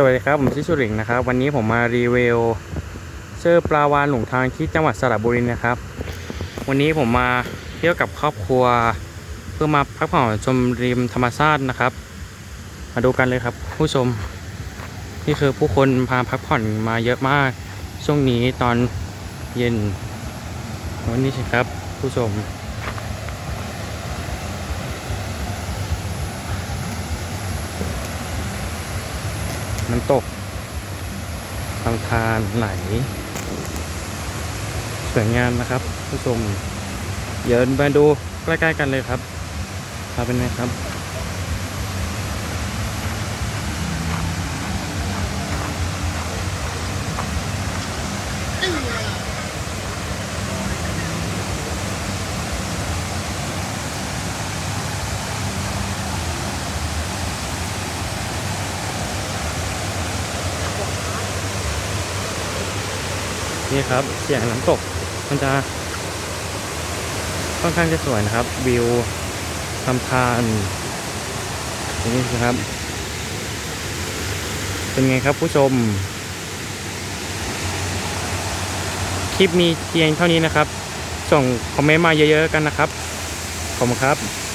สวัสดีครับ ผมชื่อสุริงนะครับ วันนี้ผมมารีวิวเสื้อปลาวานหลงทางที่จังหวัดสระบุรีนะครับ วันนี้ผมมาเที่ยวกับครอบครัว เพื่อมาพักผ่อนชมริมธรรมชาตินะครับ มาดูกันเลยครับ ผู้ชมนี่คือผู้คนพาพักผ่อนมาเยอะมาก ช่วงนี้ตอนเย็น วันนี้สิครับ ผู้ชม น้ำตกลำธารไหลสวยงามนะครับผู้ชมเดี๋ยวไปดูใกล้ๆกันเลยครับพาเป็นไงครับ นี่ครับเสียงน้ำตกมันจะค่อนข้างจะสวยนะครับ วิวลำธารอย่างนี้นะครับ เป็นไงครับผู้ชม คลิปมีเพียงเท่านี้นะครับ ส่งคอมเมนต์มาเยอะๆกันนะครับ ขอบคุณครับ